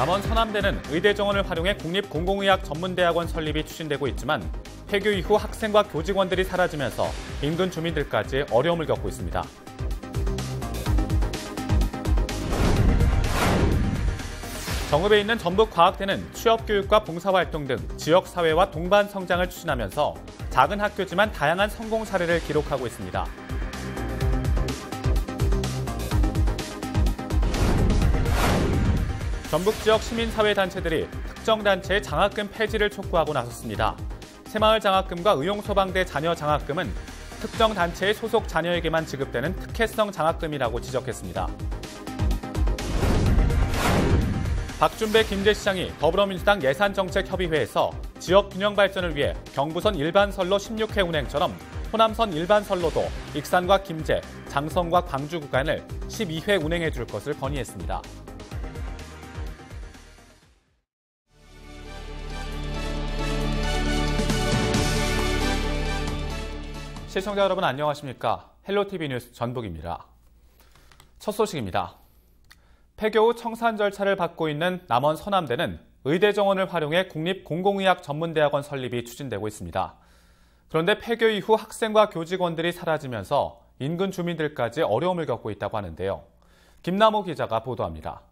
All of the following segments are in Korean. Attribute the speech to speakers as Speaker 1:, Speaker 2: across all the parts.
Speaker 1: 남원 서남대는 의대 정원을 활용해 국립공공의학 전문대학원 설립이 추진되고 있지만 폐교 이후 학생과 교직원들이 사라지면서 인근 주민들까지 어려움을 겪고 있습니다. 정읍에 있는 전북과학대는 취업교육과 봉사활동 등 지역사회와 동반 성장을 추진하면서 작은 학교지만 다양한 성공 사례를 기록하고 있습니다. 전북 지역 시민사회단체들이 특정 단체의 장학금 폐지를 촉구하고 나섰습니다. 새마을 장학금과 의용소방대 자녀 장학금은 특정 단체의 소속 자녀에게만 지급되는 특혜성 장학금이라고 지적했습니다. 박준배 김제시장이 더불어민주당 예산정책협의회에서 지역 균형 발전을 위해 경부선 일반선로 16회 운행처럼 호남선 일반선로도 익산과 김제, 장성과 광주 구간을 12회 운행해 줄 것을 건의했습니다. 시청자 여러분 안녕하십니까? 헬로티비 뉴스 전북입니다. 첫 소식입니다. 폐교 후 청산 절차를 받고 있는 남원 서남대는 의대 정원을 활용해 국립 공공의학 전문대학원 설립이 추진되고 있습니다. 그런데 폐교 이후 학생과 교직원들이 사라지면서 인근 주민들까지 어려움을 겪고 있다고 하는데요. 김남호 기자가 보도합니다.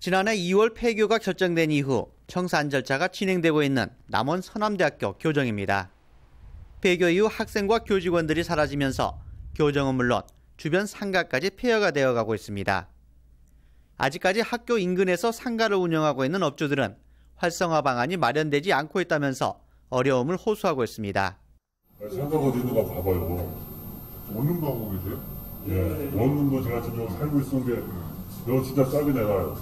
Speaker 2: 지난해 2월 폐교가 결정된 이후 청산 절차가 진행되고 있는 남원 서남대학교 교정입니다. 폐교 이후 학생과 교직원들이 사라지면서 교정은 물론 주변 상가까지 폐허가 되어가고 있습니다. 아직까지 학교 인근에서 상가를 운영하고 있는 업주들은 활성화 방안이 마련되지 않고 있다면서 어려움을 호소하고 있습니다.
Speaker 3: 상가가 어디 있는가 봐봐요.
Speaker 4: 원룸 가고 계세요?
Speaker 3: 예, 원룸도 제가 지금 살고 있었는데 이거 진짜 싸게 내가요.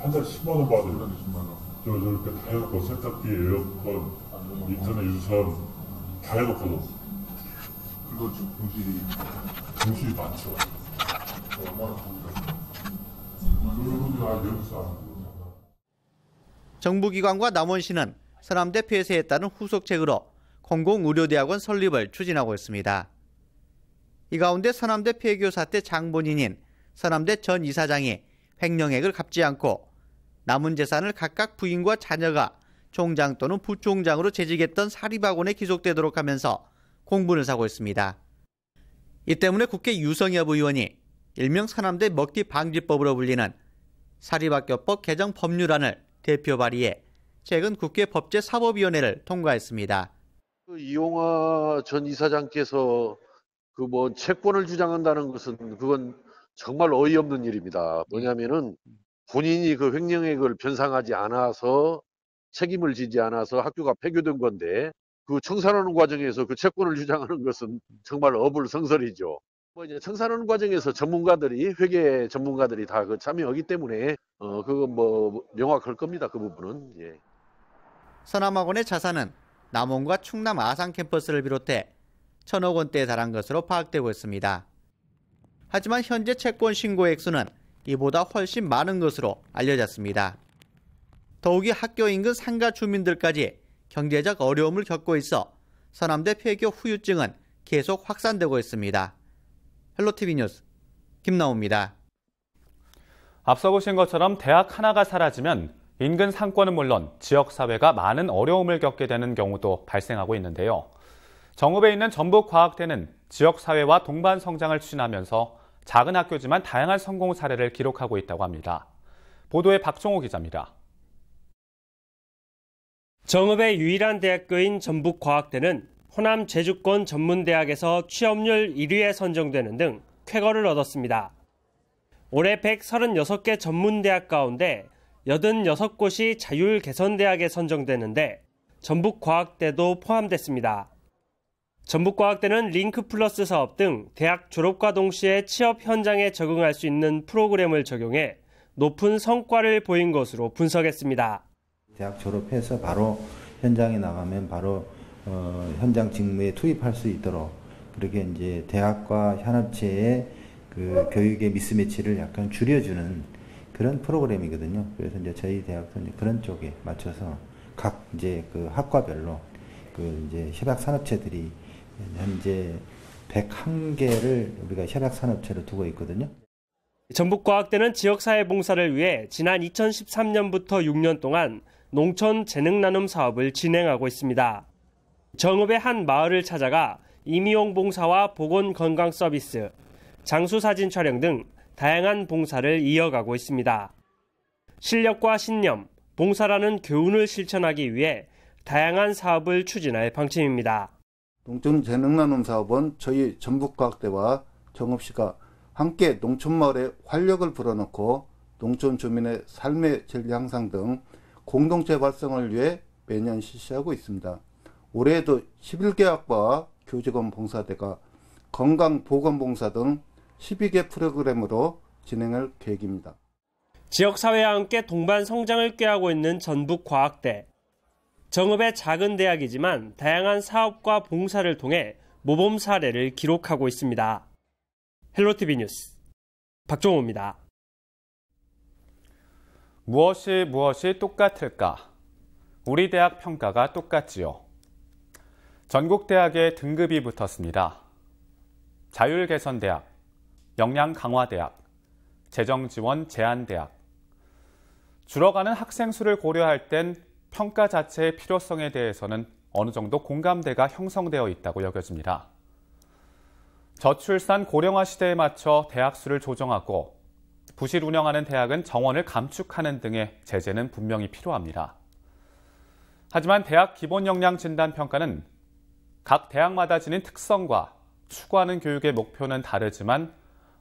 Speaker 3: 한달 10만 원 받아요.
Speaker 4: 10만 원.
Speaker 3: 저 저렇게 다 해놓고 세탁기, 에어컨, 인터넷 유선 다 해놓고도
Speaker 4: 그거 지금 공실이
Speaker 3: 정신이 많죠. 거.
Speaker 2: 정부기관과 남원시는 서남대 폐쇄에 따른 후속책으로 공공의료대학원 설립을 추진하고 있습니다. 이 가운데 서남대 폐교 사태 장본인인 서남대 전 이사장이 횡령액을 갚지 않고 남은 재산을 각각 부인과 자녀가 총장 또는 부총장으로 재직했던 사립학원에 기속되도록 하면서 공분을 사고 있습니다. 이 때문에 국회 유성엽 의원이 일명 서남대 먹튀 방지법으로 불리는 사립학교법 개정 법률안을 대표 발의해 최근 국회 법제사법위원회를 통과했습니다.
Speaker 5: 그 이용화 전 이사장께서 그 뭐 채권을 주장한다는 것은 그건 정말 어이없는 일입니다. 뭐냐면은 본인이 그 횡령액을 변상하지 않아서 책임을 지지 않아서 학교가 폐교된 건데 그 청산하는 과정에서 그 채권을 주장하는 것은 정말 어불성설이죠. 뭐 이제 청산하는 과정에서 전문가들이 회계 전문가들이 다 그 참여하기 때문에 어 그건 뭐 명확할 겁니다. 그 부분은 예.
Speaker 2: 서남학원의 자산은 남원과 충남 아산 캠퍼스를 비롯해 천억 원대에 달한 것으로 파악되고 있습니다. 하지만 현재 채권 신고 액수는 이보다 훨씬 많은 것으로 알려졌습니다. 더욱이 학교 인근 상가 주민들까지 경제적 어려움을 겪고 있어 서남대 폐교 후유증은 계속 확산되고 있습니다. 헬로티비 뉴스 김나옵니다.
Speaker 1: 앞서 보신 것처럼 대학 하나가 사라지면 인근 상권은 물론 지역사회가 많은 어려움을 겪게 되는 경우도 발생하고 있는데요. 정읍에 있는 전북과학대는 지역사회와 동반 성장을 추진하면서 작은 학교지만 다양한 성공 사례를 기록하고 있다고 합니다. 보도에 박종호 기자입니다.
Speaker 6: 정읍의 유일한 대학교인 전북과학대는 호남 제주권 전문대학에서 취업률 1위에 선정되는 등 쾌거를 얻었습니다. 올해 136개 전문대학 가운데 86곳이 자율 개선대학에 선정되는데 전북과학대도 포함됐습니다. 전북과학대는 링크 플러스 사업 등 대학 졸업과 동시에 취업 현장에 적응할 수 있는 프로그램을 적용해 높은 성과를 보인 것으로 분석했습니다.
Speaker 7: 대학 졸업해서 바로 현장에 나가면 바로 어, 현장 직무에 투입할 수 있도록 그렇게 이제 대학과 현업체의 그 교육의 미스매치를 약간 줄여주는 그런 프로그램이거든요. 그래서 이제 저희 대학도 이제 그런 쪽에 맞춰서 각 이제 그 학과별로 그 이제 협약 산업체들이 현재 101개를 우리가 협약 산업체로 두고 있거든요.
Speaker 6: 전북과학대는 지역사회 봉사를 위해 지난 2013년부터 6년 동안 농촌 재능 나눔 사업을 진행하고 있습니다. 정읍의 한 마을을 찾아가 임의용 봉사와 보건 건강 서비스, 장수 사진 촬영 등 다양한 봉사를 이어가고 있습니다. 실력과 신념, 봉사라는 교훈을 실천하기 위해 다양한 사업을 추진할 방침입니다.
Speaker 8: 농촌 재능 나눔 사업은 저희 전북과학대와 정읍시가 함께 농촌 마을에 활력을 불어넣고 농촌 주민의 삶의 질 향상 등 공동체 활성을 위해 매년 실시하고 있습니다. 올해에도 11개 학과와 교직원 봉사대가 건강보건봉사 등 12개 프로그램으로 진행할 계획입니다.
Speaker 6: 지역사회와 함께 동반 성장을 꾀하고 있는 전북과학대. 정읍의 작은 대학이지만 다양한 사업과 봉사를 통해 모범 사례를 기록하고 있습니다. 헬로티비 뉴스 박종호입니다.
Speaker 1: 무엇이 무엇이 똑같을까? 우리 대학 평가가 똑같지요. 전국 대학에 등급이 붙었습니다. 자율 개선 대학, 역량 강화 대학, 재정 지원 제한 대학. 줄어가는 학생 수를 고려할 땐 평가 자체의 필요성에 대해서는 어느 정도 공감대가 형성되어 있다고 여겨집니다. 저출산 고령화 시대에 맞춰 대학 수를 조정하고 부실 운영하는 대학은 정원을 감축하는 등의 제재는 분명히 필요합니다. 하지만 대학 기본 역량 진단 평가는 각 대학마다 지닌 특성과 추구하는 교육의 목표는 다르지만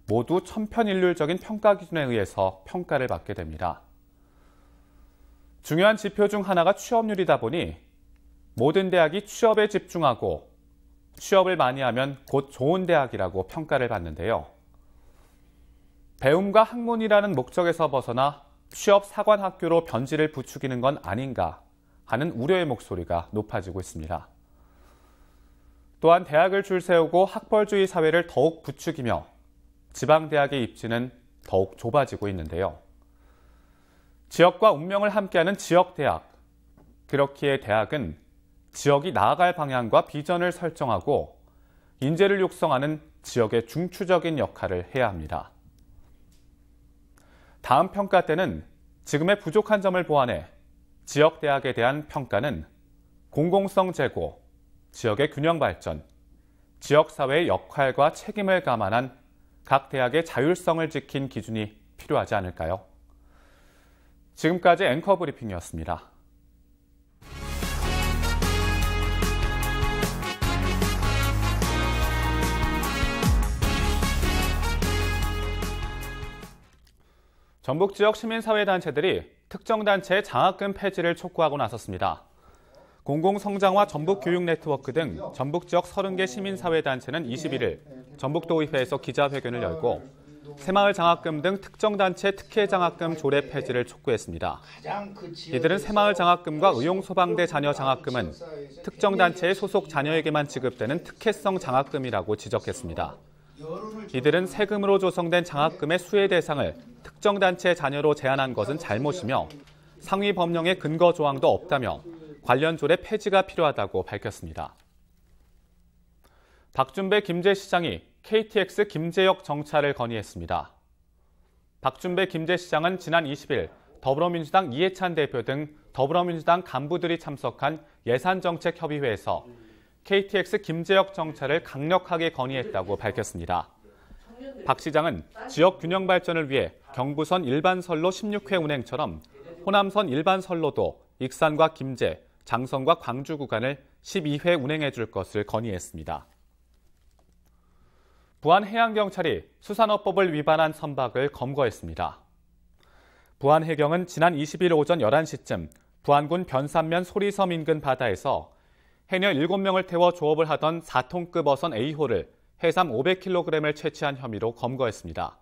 Speaker 1: 모두 천편일률적인 평가 기준에 의해서 평가를 받게 됩니다. 중요한 지표 중 하나가 취업률이다 보니 모든 대학이 취업에 집중하고 취업을 많이 하면 곧 좋은 대학이라고 평가를 받는데요. 배움과 학문이라는 목적에서 벗어나 취업 사관 학교로 변질을 부추기는 건 아닌가 하는 우려의 목소리가 높아지고 있습니다. 또한 대학을 줄 세우고 학벌주의 사회를 더욱 부추기며 지방대학의 입지는 더욱 좁아지고 있는데요. 지역과 운명을 함께하는 지역대학. 그렇기에 대학은 지역이 나아갈 방향과 비전을 설정하고 인재를 육성하는 지역의 중추적인 역할을 해야 합니다. 다음 평가 때는 지금의 부족한 점을 보완해 지역 대학에 대한 평가는 공공성 제고, 지역의 균형 발전, 지역 사회의 역할과 책임을 감안한 각 대학의 자율성을 지킨 기준이 필요하지 않을까요? 지금까지 앵커 브리핑이었습니다. 전북 지역 시민사회단체들이 특정 단체의 장학금 폐지를 촉구하고 나섰습니다. 공공성장화 전북교육네트워크 등 전북 지역 30개 시민사회단체는 21일 전북도의회에서 기자회견을 열고 새마을 장학금 등 특정 단체 특혜 장학금 조례 폐지를 촉구했습니다. 이들은 새마을 장학금과 의용소방대 자녀 장학금은 특정 단체의 소속 자녀에게만 지급되는 특혜성 장학금이라고 지적했습니다. 이들은 세금으로 조성된 장학금의 수혜 대상을 특정 단체 자녀로 제한한 것은 잘못이며 상위 법령의 근거 조항도 없다며 관련 조례 폐지가 필요하다고 밝혔습니다. 박준배 김제시장이 KTX 김제역 정차를 건의했습니다. 박준배 김제시장은 지난 20일 더불어민주당 이해찬 대표 등 더불어민주당 간부들이 참석한 예산정책협의회에서 KTX 김제역 정차를 강력하게 건의했다고 밝혔습니다. 박 시장은 지역 균형 발전을 위해 경부선 일반선로 16회 운행처럼 호남선 일반선로도 익산과 김제, 장성과 광주 구간을 12회 운행해 줄 것을 건의했습니다. 부안해양경찰이 수산업법을 위반한 선박을 검거했습니다. 부안해경은 지난 20일 오전 11시쯤 부안군 변산면 소리섬 인근 바다에서 해녀 7명을 태워 조업을 하던 4톤급 어선 A호를 해삼 500kg을 채취한 혐의로 검거했습니다.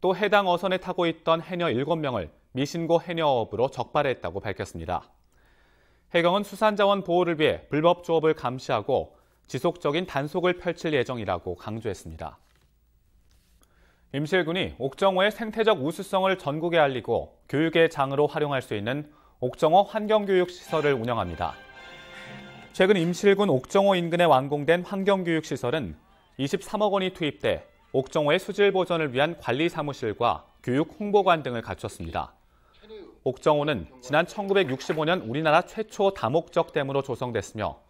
Speaker 1: 또 해당 어선에 타고 있던 해녀 7명을 미신고 해녀업으로 적발했다고 밝혔습니다. 해경은 수산자원 보호를 위해 불법 조업을 감시하고 지속적인 단속을 펼칠 예정이라고 강조했습니다. 임실군이 옥정호의 생태적 우수성을 전국에 알리고 교육의 장으로 활용할 수 있는 옥정호 환경교육시설을 운영합니다. 최근 임실군 옥정호 인근에 완공된 환경교육시설은 23억 원이 투입돼 옥정호의 수질 보전을 위한 관리 사무실과 교육 홍보관 등을 갖췄습니다. 옥정호는 지난 1965년 우리나라 최초 다목적 댐으로 조성됐으며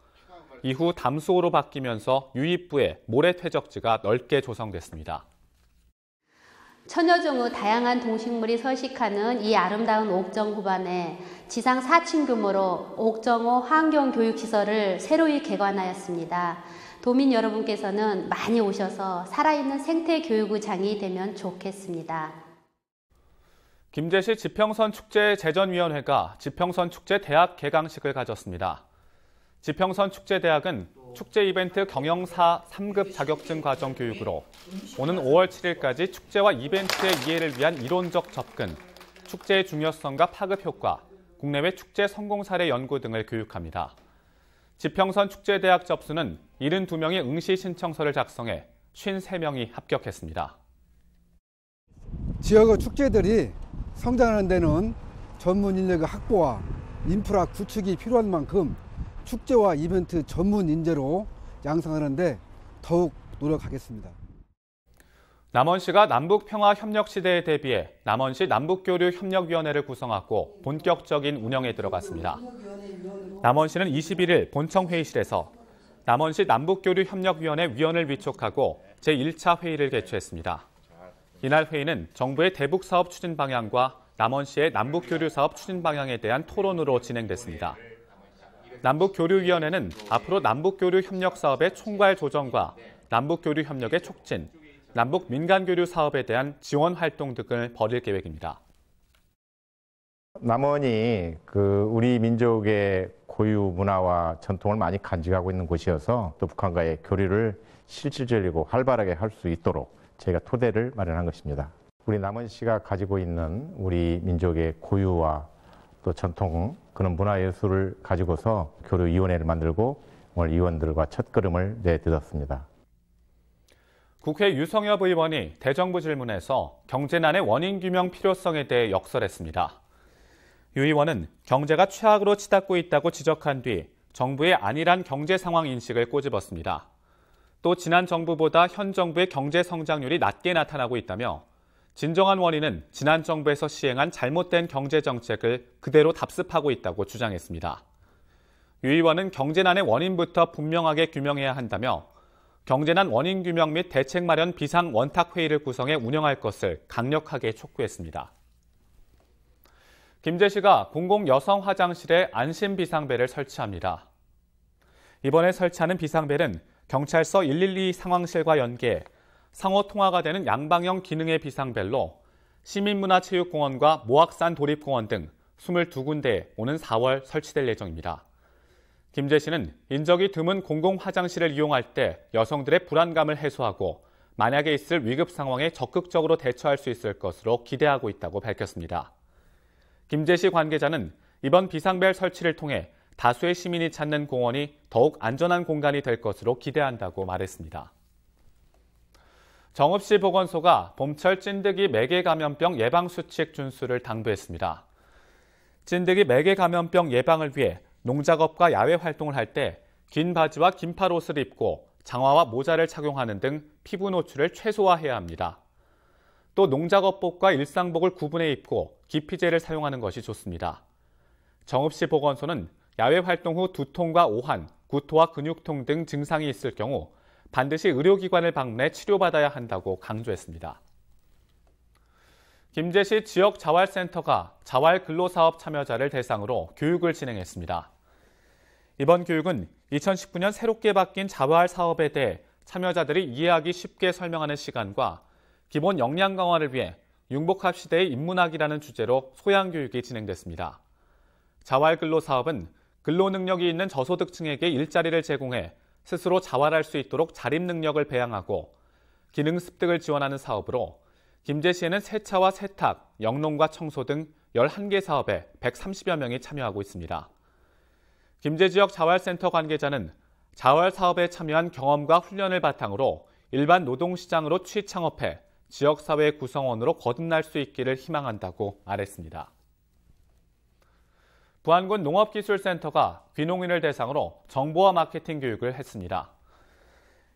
Speaker 1: 이후 담수호로 바뀌면서 유입부에 모래 퇴적지가 넓게 조성됐습니다.
Speaker 9: 천여 종의 다양한 동식물이 서식하는 이 아름다운 옥정 구반에 지상 4층 규모로 옥정호 환경교육시설을 새로이 개관하였습니다. 도민 여러분께서는 많이 오셔서 살아있는 생태 교육의 장이 되면 좋겠습니다.
Speaker 1: 김제시 지평선 축제 재전위원회가 지평선 축제 대학 개강식을 가졌습니다. 지평선 축제 대학은 축제 이벤트 경영사 3급 자격증 과정 교육으로 오는 5월 7일까지 축제와 이벤트의 이해를 위한 이론적 접근, 축제의 중요성과 파급 효과, 국내외 축제 성공 사례 연구 등을 교육합니다. 지평선 축제 대학 접수는 72명이 응시 신청서를 작성해 53명이 합격했습니다.
Speaker 10: 지역의 축제들이 성장하는 데는 전문 인력의 확보와 인프라 구축이 필요한 만큼 축제와 이벤트 전문 인재로 양성하는데 더욱 노력하겠습니다.
Speaker 1: 남원시가 남북평화협력시대에 대비해 남원시 남북교류협력위원회를 구성하고 본격적인 운영에 들어갔습니다. 남원시는 21일 본청회의실에서 남원시 남북교류협력위원회 위원을 위촉하고 제1차 회의를 개최했습니다. 이날 회의는 정부의 대북사업 추진 방향과 남원시의 남북교류사업 추진 방향에 대한 토론으로 진행됐습니다. 남북교류위원회는 앞으로 남북교류 협력 사업의 총괄 조정과 남북교류 협력의 촉진, 남북 민간교류 사업에 대한 지원 활동 등을 벌일 계획입니다.
Speaker 11: 남원이 그 우리 민족의 고유 문화와 전통을 많이 간직하고 있는 곳이어서 또 북한과의 교류를 실질적이고 활발하게 할 수 있도록 저희가 토대를 마련한 것입니다. 우리 남원시가 가지고 있는 우리 민족의 고유와 또 전통 그런 문화예술을 가지고서 교류위원회를 만들고 오늘 위원들과 첫 걸음을 내딛었습니다.
Speaker 1: 국회 유성엽 의원이 대정부 질문에서 경제난의 원인 규명 필요성에 대해 역설했습니다. 유 의원은 경제가 최악으로 치닫고 있다고 지적한 뒤 정부의 안일한 경제 상황 인식을 꼬집었습니다. 또 지난 정부보다 현 정부의 경제 성장률이 낮게 나타나고 있다며 진정한 원인은 지난 정부에서 시행한 잘못된 경제 정책을 그대로 답습하고 있다고 주장했습니다. 유 의원은 경제난의 원인부터 분명하게 규명해야 한다며 경제난 원인 규명 및 대책 마련 비상 원탁 회의를 구성해 운영할 것을 강력하게 촉구했습니다. 김제시가 공공 여성 화장실에 안심 비상벨을 설치합니다. 이번에 설치하는 비상벨은 경찰서 112 상황실과 연계, 상호 통화가 되는 양방형 기능의 비상벨로 시민문화체육공원과 모악산 도립공원 등 22군데에 오는 4월 설치될 예정입니다. 김재 씨는 인적이 드문 공공 화장실을 이용할 때 여성들의 불안감을 해소하고 만약에 있을 위급 상황에 적극적으로 대처할 수 있을 것으로 기대하고 있다고 밝혔습니다. 김재 씨 관계자는 이번 비상벨 설치를 통해 다수의 시민이 찾는 공원이 더욱 안전한 공간이 될 것으로 기대한다고 말했습니다. 정읍시 보건소가 봄철 찐득이 매개 감염병 예방 수칙 준수를 당부했습니다. 찐득이 매개 감염병 예방을 위해 농작업과 야외 활동을 할 때 긴 바지와 긴팔 옷을 입고 장화와 모자를 착용하는 등 피부 노출을 최소화해야 합니다. 또 농작업복과 일상복을 구분해 입고 기피제를 사용하는 것이 좋습니다. 정읍시 보건소는 야외 활동 후 두통과 오한, 구토와 근육통 등 증상이 있을 경우 반드시 의료기관을 방문해 치료받아야 한다고 강조했습니다. 김제시 지역자활센터가 자활근로사업 참여자를 대상으로 교육을 진행했습니다. 이번 교육은 2019년 새롭게 바뀐 자활 사업에 대해 참여자들이 이해하기 쉽게 설명하는 시간과 기본 역량 강화를 위해 융복합 시대의 인문학이라는 주제로 소양 교육이 진행됐습니다. 자활근로 사업은 근로 능력이 있는 저소득층에게 일자리를 제공해 스스로 자활할 수 있도록 자립 능력을 배양하고 기능 습득을 지원하는 사업으로 김제시에는 세차와 세탁, 영농과 청소 등 11개 사업에 130여 명이 참여하고 있습니다. 김제 지역 자활센터 관계자는 자활 사업에 참여한 경험과 훈련을 바탕으로 일반 노동시장으로 취창업해 지역사회 구성원으로 거듭날 수 있기를 희망한다고 말했습니다. 부안군 농업기술센터가 귀농인을 대상으로 정보화 마케팅 교육을 했습니다.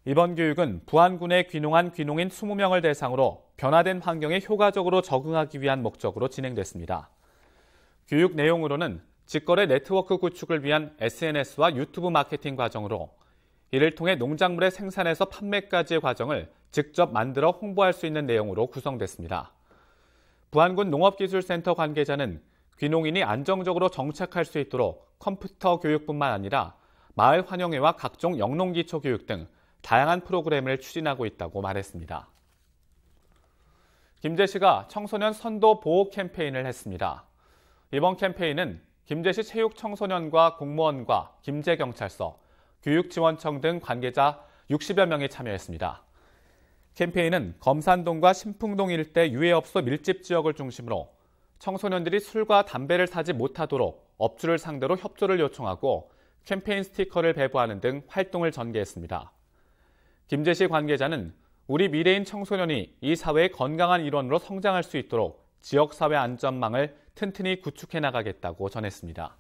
Speaker 1: 이번 교육은 부안군에 귀농한 귀농인 20명을 대상으로 변화된 환경에 효과적으로 적응하기 위한 목적으로 진행됐습니다. 교육 내용으로는 직거래 네트워크 구축을 위한 SNS와 유튜브 마케팅 과정으로 이를 통해 농작물의 생산에서 판매까지의 과정을 직접 만들어 홍보할 수 있는 내용으로 구성됐습니다. 부안군 농업기술센터 관계자는 귀농인이 안정적으로 정착할 수 있도록 컴퓨터 교육뿐만 아니라 마을 환영회와 각종 영농 기초 교육 등 다양한 프로그램을 추진하고 있다고 말했습니다. 김제시가 청소년 선도 보호 캠페인을 했습니다. 이번 캠페인은 김제시 체육 청소년과 공무원과 김제경찰서, 교육지원청 등 관계자 60여 명이 참여했습니다. 캠페인은 검산동과 신풍동 일대 유해업소 밀집 지역을 중심으로 청소년들이 술과 담배를 사지 못하도록 업주를 상대로 협조를 요청하고 캠페인 스티커를 배부하는 등 활동을 전개했습니다. 김재시 관계자는 우리 미래인 청소년이 이 사회의 건강한 일원으로 성장할 수 있도록 지역사회 안전망을 튼튼히 구축해 나가겠다고 전했습니다.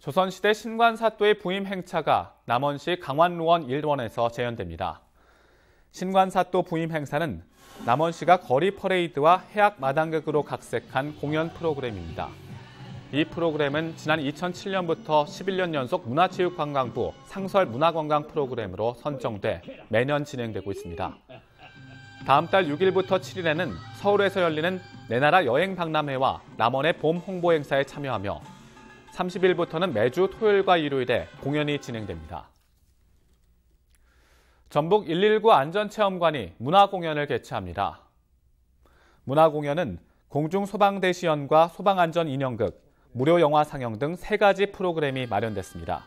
Speaker 1: 조선시대 신관사또의 부임 행차가 남원시 강원로원 1원에서 재현됩니다. 신관사또 부임 행사는 남원 시가 거리 퍼레이드와 해악 마당극으로 각색한 공연 프로그램입니다. 이 프로그램은 지난 2007년부터 11년 연속 문화체육관광부 상설 문화관광 프로그램으로 선정돼 매년 진행되고 있습니다. 다음 달 6일부터 7일에는 서울에서 열리는 내 나라 여행 박람회와 남원의 봄 홍보 행사에 참여하며 30일부터는 매주 토요일과 일요일에 공연이 진행됩니다. 전북 119 안전체험관이 문화공연을 개최합니다. 문화공연은 공중소방대 시연과 소방안전인형극, 무료 영화 상영 등세 가지 프로그램이 마련됐습니다.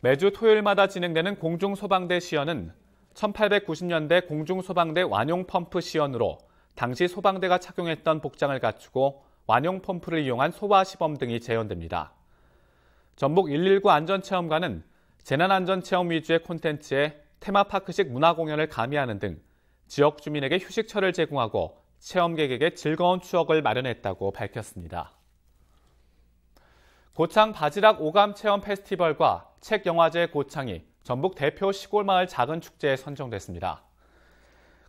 Speaker 1: 매주 토요일마다 진행되는 공중소방대 시연은 1890년대 공중소방대 완용 펌프 시연으로 당시 소방대가 착용했던 복장을 갖추고 완용 펌프를 이용한 소화 시범 등이 재현됩니다. 전북 119 안전체험관은 재난안전체험 위주의 콘텐츠에 테마파크식 문화공연을 가미하는 등 지역 주민에게 휴식처를 제공하고 체험객에게 즐거운 추억을 마련했다고 밝혔습니다. 고창 바지락 오감 체험 페스티벌과 책 영화제 고창이 전북 대표 시골마을 작은 축제에 선정됐습니다.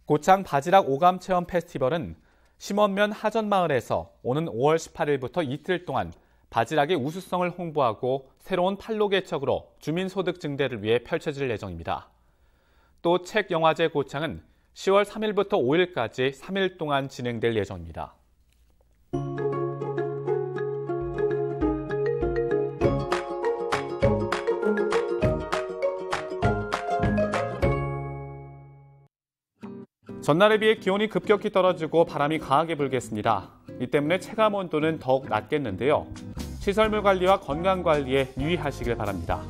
Speaker 1: 고창 바지락 오감 체험 페스티벌은 심원면 하전마을에서 오는 5월 18일부터 이틀 동안 바지락의 우수성을 홍보하고 새로운 판로 개척으로 주민소득 증대를 위해 펼쳐질 예정입니다. 또 책 영화제 고창은 10월 3일부터 5일까지 3일 동안 진행될 예정입니다. 전날에 비해 기온이 급격히 떨어지고 바람이 강하게 불겠습니다. 이 때문에 체감 온도는 더욱 낮겠는데요. 시설물 관리와 건강 관리에 유의하시길 바랍니다.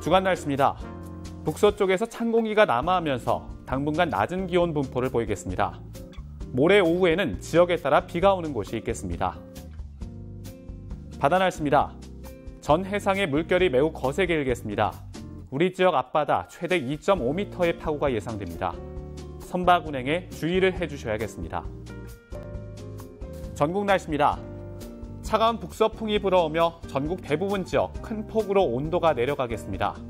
Speaker 1: 주간 날씨입니다. 북서쪽에서 찬 공기가 남하하면서 당분간 낮은 기온 분포를 보이겠습니다. 모레 오후에는 지역에 따라 비가 오는 곳이 있겠습니다. 바다 날씨입니다. 전 해상의 물결이 매우 거세게 일겠습니다. 우리 지역 앞바다 최대 2.5m의 파고가 예상됩니다. 선박 운행에 주의를 해주셔야겠습니다. 전국 날씨입니다. 차가운 북서풍이 불어오며 전국 대부분 지역 큰 폭으로 온도가 내려가겠습니다.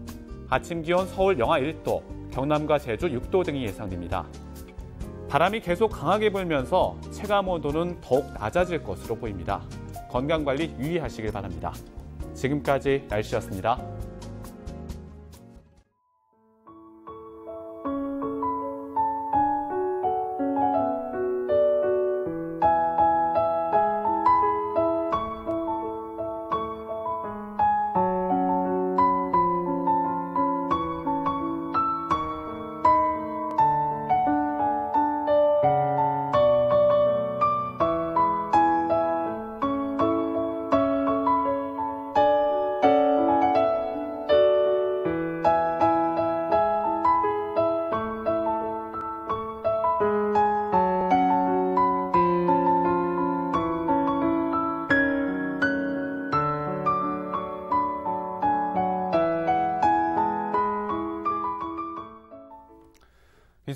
Speaker 1: 아침 기온 서울 영하 1도, 경남과 제주 6도 등이 예상됩니다. 바람이 계속 강하게 불면서 체감 온도는 더욱 낮아질 것으로 보입니다. 건강관리 유의하시길 바랍니다. 지금까지 날씨였습니다.